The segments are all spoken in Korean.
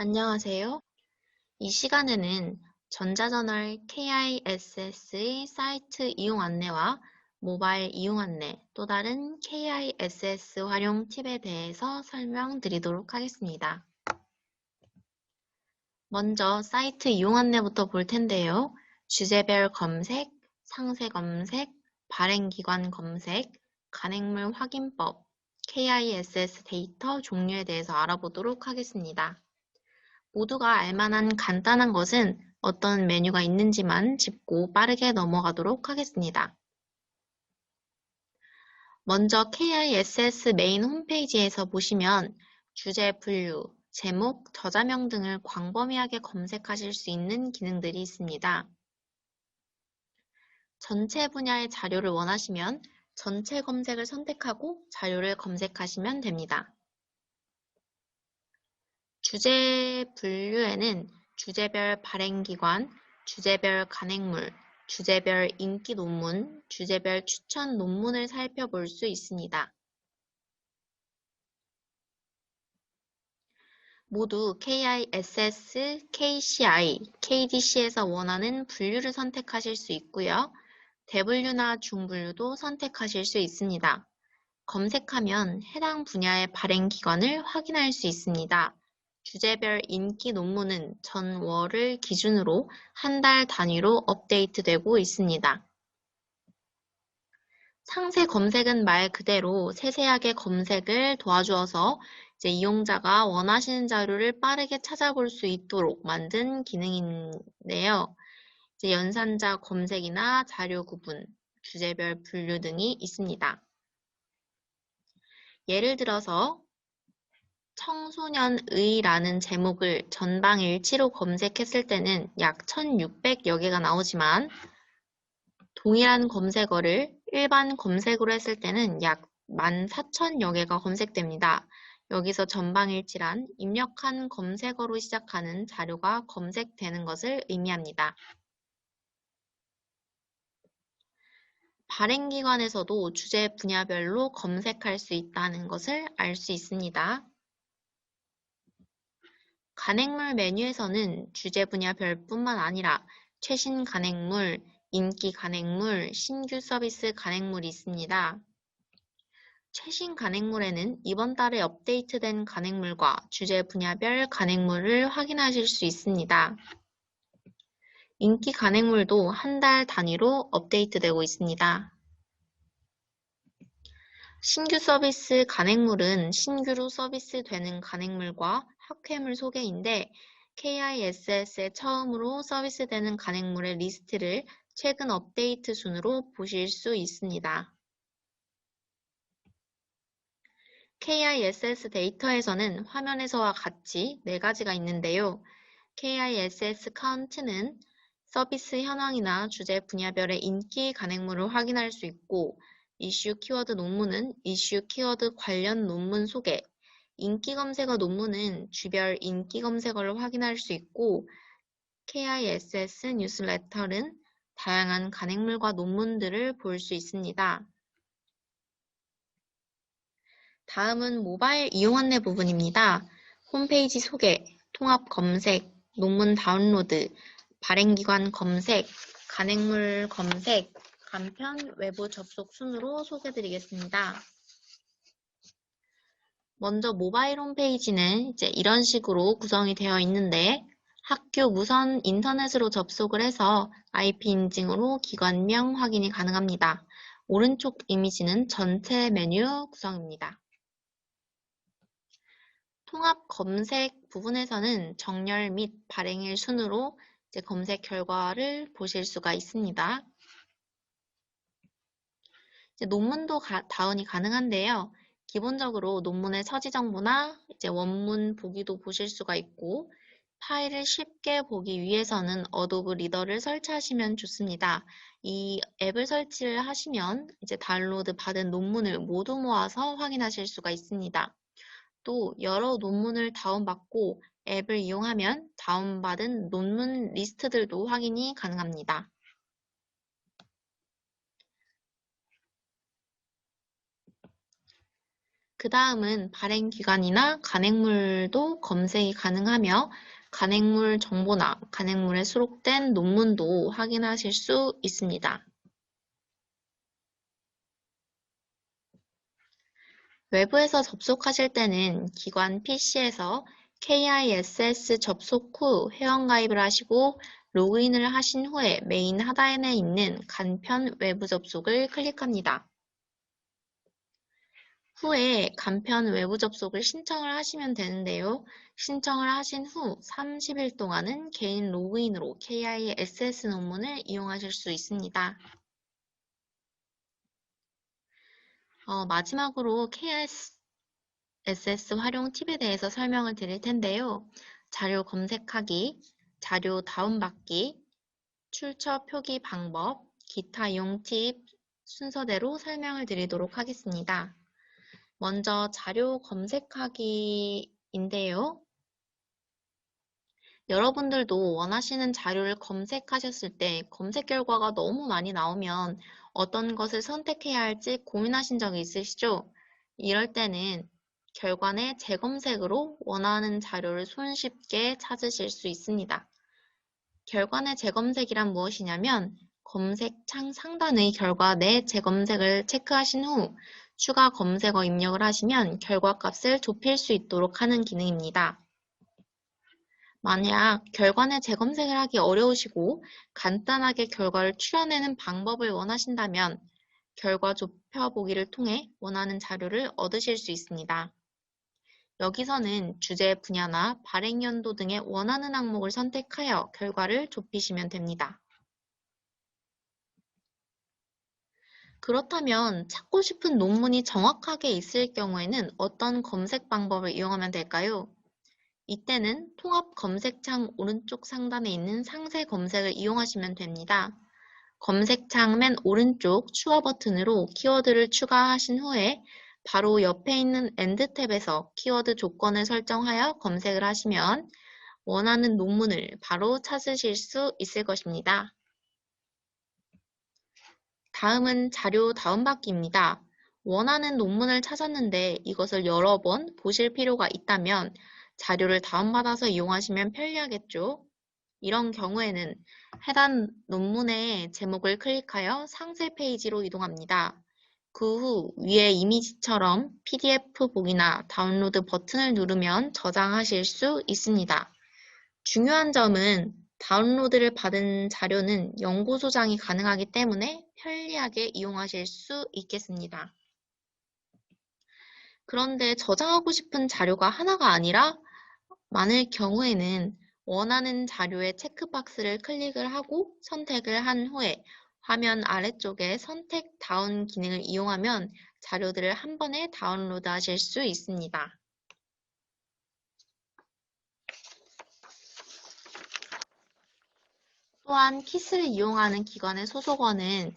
안녕하세요. 이 시간에는 전자저널 KISS의 사이트 이용 안내와 모바일 이용 안내, 또 다른 KISS 활용 팁에 대해서 설명드리도록 하겠습니다. 먼저 사이트 이용 안내부터 볼 텐데요. 주제별 검색, 상세 검색, 발행기관 검색, 간행물 확인법, KISS 데이터 종류에 대해서 알아보도록 하겠습니다. 모두가 알만한 간단한 것은 어떤 메뉴가 있는지만 짚고 빠르게 넘어가도록 하겠습니다. 먼저 KISS 메인 홈페이지에서 보시면 주제 분류, 제목, 저자명 등을 광범위하게 검색하실 수 있는 기능들이 있습니다. 전체 분야의 자료를 원하시면 전체 검색을 선택하고 자료를 검색하시면 됩니다. 주제 분류에는 주제별 발행기관, 주제별 간행물, 주제별 인기 논문, 주제별 추천 논문을 살펴볼 수 있습니다. 모두 KISS, KCI, KDC에서 원하는 분류를 선택하실 수 있고요. 대분류나 중분류도 선택하실 수 있습니다. 검색하면 해당 분야의 발행기관을 확인할 수 있습니다. 주제별 인기 논문은 전월을 기준으로 한 달 단위로 업데이트되고 있습니다. 상세 검색은 말 그대로 세세하게 검색을 도와주어서 이제 이용자가 원하시는 자료를 빠르게 찾아볼 수 있도록 만든 기능인데요. 이제 연산자 검색이나 자료 구분, 주제별 분류 등이 있습니다. 예를 들어서 청소년의라는 제목을 전방일치로 검색했을 때는 약 1600여 개가 나오지만 동일한 검색어를 일반 검색으로 했을 때는 약 14,000여 개가 검색됩니다. 여기서 전방일치란 입력한 검색어로 시작하는 자료가 검색되는 것을 의미합니다. 발행기관에서도 주제 분야별로 검색할 수 있다는 것을 알 수 있습니다. 간행물 메뉴에서는 주제 분야별뿐만 아니라 최신 간행물, 인기 간행물, 신규 서비스 간행물이 있습니다. 최신 간행물에는 이번 달에 업데이트된 간행물과 주제 분야별 간행물을 확인하실 수 있습니다. 인기 간행물도 한 달 단위로 업데이트되고 있습니다. 신규 서비스 간행물은 신규로 서비스되는 간행물과 학회물 소개인데 KISS에 처음으로 서비스되는 간행물의 리스트를 최근 업데이트 순으로 보실 수 있습니다. KISS 데이터에서는 화면에서와 같이 네 가지가 있는데요. KISS 카운트는 서비스 현황이나 주제 분야별의 인기 간행물을 확인할 수 있고 이슈 키워드 논문은 이슈 키워드 관련 논문 소개, 인기 검색어 논문은 주별 인기 검색어를 확인할 수 있고 KISS 뉴스레터는 다양한 간행물과 논문들을 볼 수 있습니다. 다음은 모바일 이용 안내 부분입니다. 홈페이지 소개, 통합 검색, 논문 다운로드, 발행기관 검색, 간행물 검색, 간편 외부 접속 순으로 소개드리겠습니다. 먼저 모바일 홈페이지는 이제 이런 식으로 구성이 되어 있는데 학교 무선 인터넷으로 접속을 해서 IP 인증으로 기관명 확인이 가능합니다. 오른쪽 이미지는 전체 메뉴 구성입니다. 통합 검색 부분에서는 정렬 및 발행일 순으로 이제 검색 결과를 보실 수가 있습니다. 논문도 가, 다운이 가능한데요. 기본적으로 논문의 서지 정보나 이제 원문 보기도 보실 수가 있고 파일을 쉽게 보기 위해서는 어도브 리더를 설치하시면 좋습니다. 이 앱을 설치를 하시면 이제 다운로드 받은 논문을 모두 모아서 확인하실 수가 있습니다. 또 여러 논문을 다운받고 앱을 이용하면 다운받은 논문 리스트들도 확인이 가능합니다. 그 다음은 발행기관이나 간행물도 검색이 가능하며 간행물 정보나 간행물에 수록된 논문도 확인하실 수 있습니다. 외부에서 접속하실 때는 기관 PC에서 KISS 접속 후 회원가입을 하시고 로그인을 하신 후에 메인 하단에 있는 간편 외부 접속을 클릭합니다. 후에 간편 외부 접속을 신청을 하시면 되는데요. 신청을 하신 후 30일 동안은 개인 로그인으로 KISS 논문을 이용하실 수 있습니다. 어, 마지막으로 KISS 활용 팁에 대해서 설명을 드릴 텐데요. 자료 검색하기, 자료 다운받기, 출처 표기 방법, 기타 이용 팁 순서대로 설명을 드리도록 하겠습니다. 먼저 자료 검색하기인데요. 여러분들도 원하시는 자료를 검색하셨을 때 검색 결과가 너무 많이 나오면 어떤 것을 선택해야 할지 고민하신 적이 있으시죠? 이럴 때는 결과내 재검색으로 원하는 자료를 손쉽게 찾으실 수 있습니다. 결과내 재검색이란 무엇이냐면 검색창 상단의 결과 내 재검색을 체크하신 후 추가 검색어 입력을 하시면 결과값을 좁힐 수 있도록 하는 기능입니다. 만약 결과내 재검색을 하기 어려우시고 간단하게 결과를 추려내는 방법을 원하신다면 결과 좁혀보기를 통해 원하는 자료를 얻으실 수 있습니다. 여기서는 주제 분야나 발행 연도 등의 원하는 항목을 선택하여 결과를 좁히시면 됩니다. 그렇다면 찾고 싶은 논문이 정확하게 있을 경우에는 어떤 검색 방법을 이용하면 될까요? 이때는 통합 검색창 오른쪽 상단에 있는 상세 검색을 이용하시면 됩니다. 검색창 맨 오른쪽 추가 버튼으로 키워드를 추가하신 후에 바로 옆에 있는 엔드 탭에서 키워드 조건을 설정하여 검색을 하시면 원하는 논문을 바로 찾으실 수 있을 것입니다. 다음은 자료 다운받기입니다. 원하는 논문을 찾았는데 이것을 여러 번 보실 필요가 있다면 자료를 다운받아서 이용하시면 편리하겠죠. 이런 경우에는 해당 논문의 제목을 클릭하여 상세 페이지로 이동합니다. 그 후 위에 이미지처럼 PDF 보기나 다운로드 버튼을 누르면 저장하실 수 있습니다. 중요한 점은 다운로드를 받은 자료는 연구 소장이 가능하기 때문에 편리하게 이용하실 수 있겠습니다. 그런데 저장하고 싶은 자료가 하나가 아니라 많을 경우에는 원하는 자료의 체크박스를 클릭을 하고 선택을 한 후에 화면 아래쪽에 선택 다운 기능을 이용하면 자료들을 한 번에 다운로드 하실 수 있습니다. 또한 키스를 이용하는 기관의 소속어는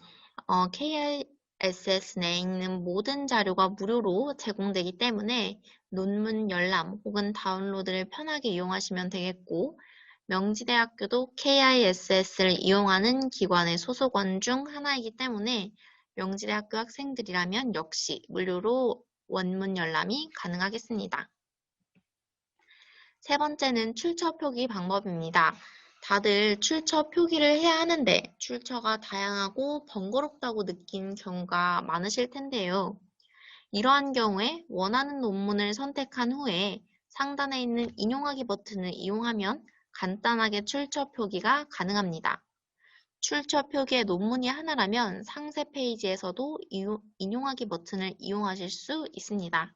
어, KISS 내에 있는 모든 자료가 무료로 제공되기 때문에 논문 열람 혹은 다운로드를 편하게 이용하시면 되겠고 명지대학교도 KISS를 이용하는 기관의 소속원 중 하나이기 때문에 명지대학교 학생들이라면 역시 무료로 원문 열람이 가능하겠습니다. 세 번째는 출처 표기 방법입니다. 다들 출처 표기를 해야 하는데 출처가 다양하고 번거롭다고 느낀 경우가 많으실 텐데요. 이러한 경우에 원하는 논문을 선택한 후에 상단에 있는 인용하기 버튼을 이용하면 간단하게 출처 표기가 가능합니다. 출처 표기의 논문이 하나라면 상세 페이지에서도 인용하기 버튼을 이용하실 수 있습니다.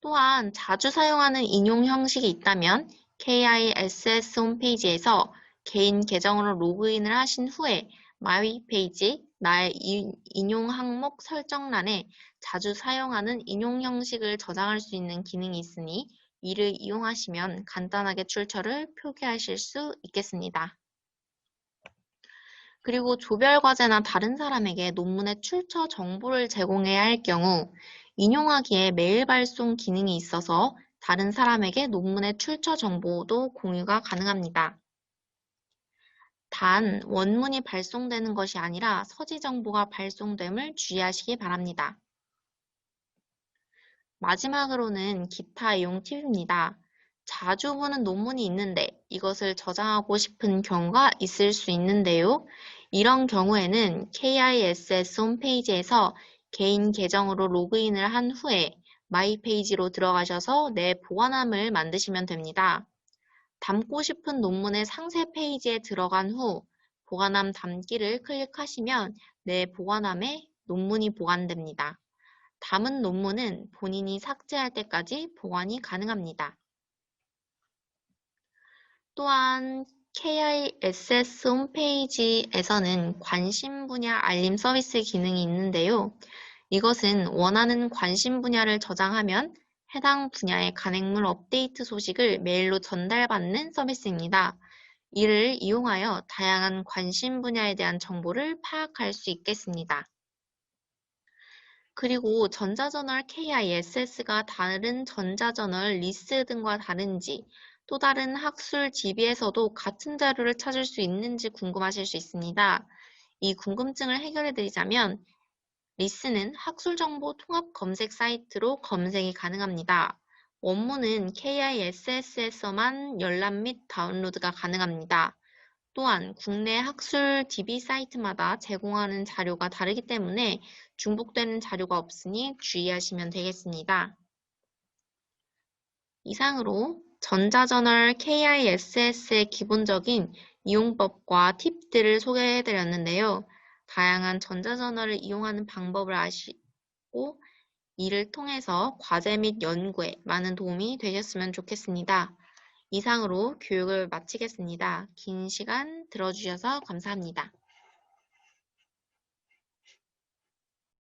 또한 자주 사용하는 인용 형식이 있다면 KISS 홈페이지에서 개인 계정으로 로그인을 하신 후에 마이 페이지, 나의 인용 항목 설정란에 자주 사용하는 인용 형식을 저장할 수 있는 기능이 있으니 이를 이용하시면 간단하게 출처를 표기하실 수 있겠습니다. 그리고 조별 과제나 다른 사람에게 논문의 출처 정보를 제공해야 할 경우 인용하기에 메일 발송 기능이 있어서 다른 사람에게 논문의 출처 정보도 공유가 가능합니다. 단 원문이 발송되는 것이 아니라 서지 정보가 발송됨을 주의하시기 바랍니다. 마지막으로는 기타 이용 팁입니다. 자주 보는 논문이 있는데 이것을 저장하고 싶은 경우가 있을 수 있는데요. 이런 경우에는 KISS 홈페이지에서 개인 계정으로 로그인을 한 후에 마이 페이지로 들어가셔서 내 보관함을 만드시면 됩니다. 담고 싶은 논문의 상세 페이지에 들어간 후 보관함 담기를 클릭하시면 내 보관함에 논문이 보관됩니다. 담은 논문은 본인이 삭제할 때까지 보관이 가능합니다. 또한 KISS 홈페이지에서는 관심 분야 알림 서비스 기능이 있는데요. 이것은 원하는 관심 분야를 저장하면 해당 분야의 간행물 업데이트 소식을 메일로 전달받는 서비스입니다. 이를 이용하여 다양한 관심 분야에 대한 정보를 파악할 수 있겠습니다. 그리고 전자저널 KISS가 다른 전자저널 리스 등과 다른지 또 다른 학술 DB에서도 같은 자료를 찾을 수 있는지 궁금하실 수 있습니다. 이 궁금증을 해결해 드리자면 리스는 학술정보 통합 검색 사이트로 검색이 가능합니다. 원문은 KISS에서만 열람 및 다운로드가 가능합니다. 또한 국내 학술 DB 사이트마다 제공하는 자료가 다르기 때문에 중복되는 자료가 없으니 주의하시면 되겠습니다. 이상으로 전자저널 KISS의 기본적인 이용법과 팁들을 소개해드렸는데요. 다양한 전자저널을 이용하는 방법을 아시고 이를 통해서 과제 및 연구에 많은 도움이 되셨으면 좋겠습니다. 이상으로 교육을 마치겠습니다. 긴 시간 들어주셔서 감사합니다.